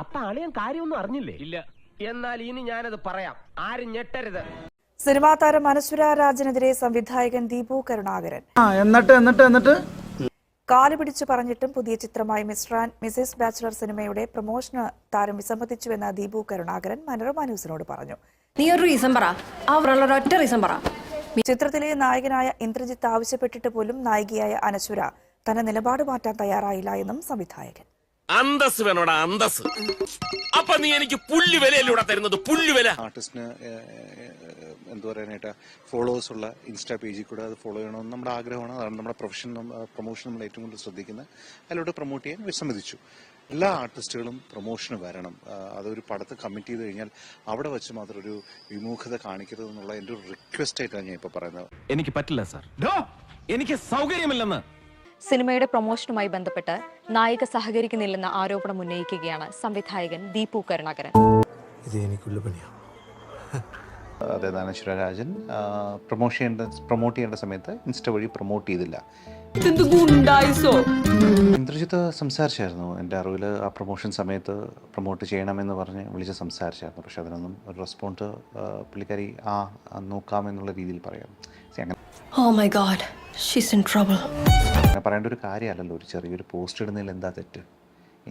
അപ്പൊ അളിയൻ കാര്യമൊന്നും അറിഞ്ഞില്ലേ? ഇല്ല. എന്നാൽ ഇനി ഞാനത് പറയാം. ആരും ഞെട്ടരുത്. സിനിമാ താരം അനശ്വര രാജനെതിരെ സംവിധായകൻ ദീപു കരുണാകരൻ. ആ എന്നിട്ട് എന്നിട്ട് എന്നിട്ട്? കാൽ പിടിച്ചു പറഞ്ഞിട്ടും പുതിയ ചിത്രമായി മിസ്റ്റർ ആൻഡ് മിസസ് ബാച്ചുലർ സിനിമയുടെ പ്രൊമോഷന് താരം വിസമ്മതിച്ചുവെന്ന ദീപു കരുണാകരൻ മനോരമ ന്യൂസിനോട് പറഞ്ഞു. നീ ഒരു റീസൺ പറ. ഒറ്റ റീസൺ പറ. ചിത്രത്തിലെ നായകനായ ഇന്ദ്രജിത്ത് ആവശ്യപ്പെട്ടിട്ട് പോലും നായികയായ അനശ്വര തന്റെ നിലപാട് മാറ്റാൻ തയ്യാറായില്ല എന്നും സംവിധായകൻ. അന്തസ് വേണോടാ അന്തസ് അപ്പൊ നീ എനിക്ക് പുല്ല് വിലയിലൂടെ തരുന്നത്? പുല്ല് വില. ആർട്ടിസ്റ്റിന് എന്താ പറയാനായിട്ട് ഫോളോവേഴ്സ് ഉള്ള ഇൻസ്റ്റാ പേജിൽ കൂടെ അത് ഫോളോ ചെയ്യണമെന്ന് നമ്മുടെ ആഗ്രഹമാണ്. അതാണ് നമ്മുടെ പ്രൊഫഷൻ പ്രൊമോഷൻ നമ്മൾ ഏറ്റവും കൂടുതൽ ശ്രദ്ധിക്കുന്നത്. അതിലൂടെ പ്രൊമോട്ട് ചെയ്യാൻ വിസമ്മതിച്ചു. എല്ലാ ആർട്ടിസ്റ്റുകളും പ്രൊമോഷന് വരണം. അതൊരു പടത്ത് കമ്മിറ്റ് ചെയ്ത് കഴിഞ്ഞാൽ അവിടെ വെച്ച് മാത്രം ഒരു വിമുഖത കാണിക്കരുത് എന്നുള്ള എന്റെ ഒരു റിക്വസ്റ്റ് ആയിട്ടാണ് ഞാൻ ഇപ്പോൾ പറയുന്നത്. എനിക്ക് പറ്റില്ല സാർ എനിക്ക് സൗകര്യമില്ലെന്ന് സിനിമയുടെ പ്രൊമോഷനുമായി ബന്ധപ്പെട്ട് നായിക സഹകരിക്കുന്നില്ലെന്ന ആരോപണം ഉന്നയിക്കുകയാണ് സംവിധായകൻ ദീപു കരുണാകരൻ. ഇത് എനിക്കുള്ള പണിയാണ് രാജൻ പ്രൊമോഷൻ ചെയ്യേണ്ട പ്രൊമോട്ട് ചെയ്യേണ്ട സമയത്ത് ഇൻസ്റ്റ വഴി പ്രൊമോട്ട് ചെയ്തില്ല. ഇന്ദ്രജിത്ത് സംസാരിച്ചായിരുന്നു. എന്റെ അറിവിൽ ആ പ്രൊമോഷൻ സമയത്ത് പ്രൊമോട്ട് ചെയ്യണമെന്ന് പറഞ്ഞ് വിളിച്ച് സംസാരിച്ചായിരുന്നു. പക്ഷെ അതിനൊന്നും ഒരു റെസ്പോണ്ട് പുള്ളിക്കാരി ആ ആ, നോക്കാമെന്നുള്ള രീതിയിൽ പറയാം. അങ്ങനെ. ഓ my god she's in trouble ഞാൻ പറയേണ്ട ഒരു കാര്യമല്ലല്ലോ. ഒരു ചെറിയൊരു പോസ്റ്റ് ഇടുന്നതിൽ എന്താ തെറ്റ്?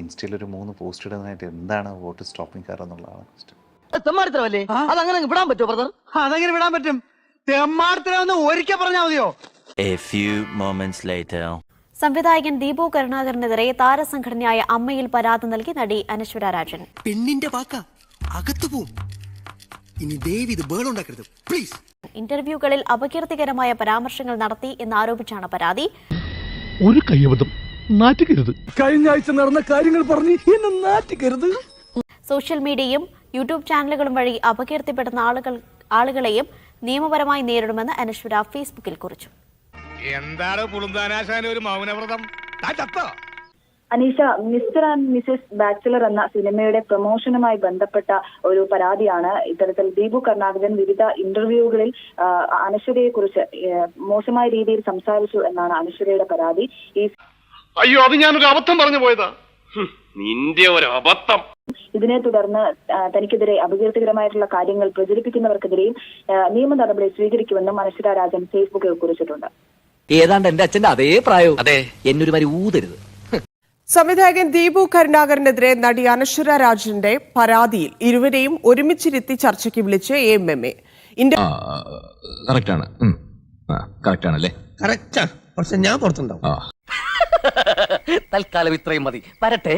ഇൻസ്റ്റയിൽ ഒരു മൂന്ന് പോസ്റ്റ് ഇടുന്നതായിട്ട് എന്താണ് വോട്ട് സ്റ്റോപ്പിംഗ് കാർ എന്നുള്ളതാണ് ക്വസ്റ്റ്യൻ തെമ്മാടിത്തരമല്ലേ? അതങ്ങനെ വിടാൻ പറ്റുമോ ബ്രദർ അതങ്ങനെ വിടാൻ പറ്റും? തെമ്മാടിത്തരം ഒരിക്കൽ പറഞ്ഞാൽ മതിയോ? A few moments later. സംവിധായകൻ ദീപു കരുണാകരനെതിരെ താരസംഘടനയായ അമ്മയിൽ പരാതി നൽകി നടി അനശ്വര രാജൻ. പെണ്ണിന്റെ വാക്ക അകത്തു പോവും. ഇനി ദേവി ഇത് ബേളുണ്ടാക്കരുത് പ്ലീസ് ഇന്റർവ്യൂകളിൽ അപകീർത്തികരമായ പരാമർശങ്ങൾ നടത്തി എന്നാരോപിച്ചാണ് പരാതി. ഒരു കയ്യബദ്ധം. നാറ്റുകരുത് കഴിഞ്ഞ ആഴ്ച നടന്ന കാര്യങ്ങൾ പറഞ്ഞ് എന്നെ നാറ്റിക്കരുത്. സോഷ്യൽ മീഡിയയും യൂട്യൂബ് ചാനലുകളും വഴി അപകീർത്തിപ്പെടുന്ന ആളുകൾ ആളുകളെയും നിയമപരമായി നേരിടുമെന്ന് അനശ്വര ഫേസ്ബുക്കിൽ കുറിച്ചു. എന്താണ് പുളുന്താനാശാന ഒരു മൗനവ്രതം? Aneesha mister and Mises bachelor എന്ന സിനിമയുടെ പ്രൊമോഷനുമായി ബന്ധപ്പെട്ട ഒരു പരാതിയാണ് ഇത്തരത്തിൽ ദീപു കർണാടകൻ വിവിധ ഇന്റർവ്യൂകളിൽ അനശ്വരയെ കുറിച്ച് മോശമായ രീതിയിൽ സംസാരിച്ചു എന്നാണ് അനശ്വരയുടെ പരാതി. ഈ അയ്യോ അത് ഞാനൊരു അബദ്ധം പറഞ്ഞു പോയതാ. നിന്റെ ഒരു അബദ്ധം. ഇതിനെ തുടർന്ന് തനിക്കെതിരെ അപകീർത്തികരമായിട്ടുള്ള കാര്യങ്ങൾ പ്രചരിപ്പിക്കുന്നവർക്കെതിരെയും നിയമ നടപടി സ്വീകരിക്കുമെന്നും അനശ്വര രാജൻ ഫേസ്ബുക്കിൽ കുറിച്ചിട്ടുണ്ട്. ഏതാണ്ട് എന്റെ അച്ഛന്റെ അതേ പ്രായവും. അതെ. എന്നൊരു വരി ഊതരുത്. സംവിധായകൻ ദീപു കരുണാകരനെതിരെ നടി അനശ്വര രാജന്റെ പരാതിയിൽ ഇരുവരെയും ഒരുമിച്ചിരുത്തി ചർച്ചയ്ക്ക് വിളിച്ച് A M M A correct ആണ് കറക്റ്റ് ആണല്ലേ കറക്റ്റാ. പക്ഷെ ഞാൻ പുറത്തുണ്ടാവും. തൽക്കാലം ഇത്രയും മതി. വരട്ടെ.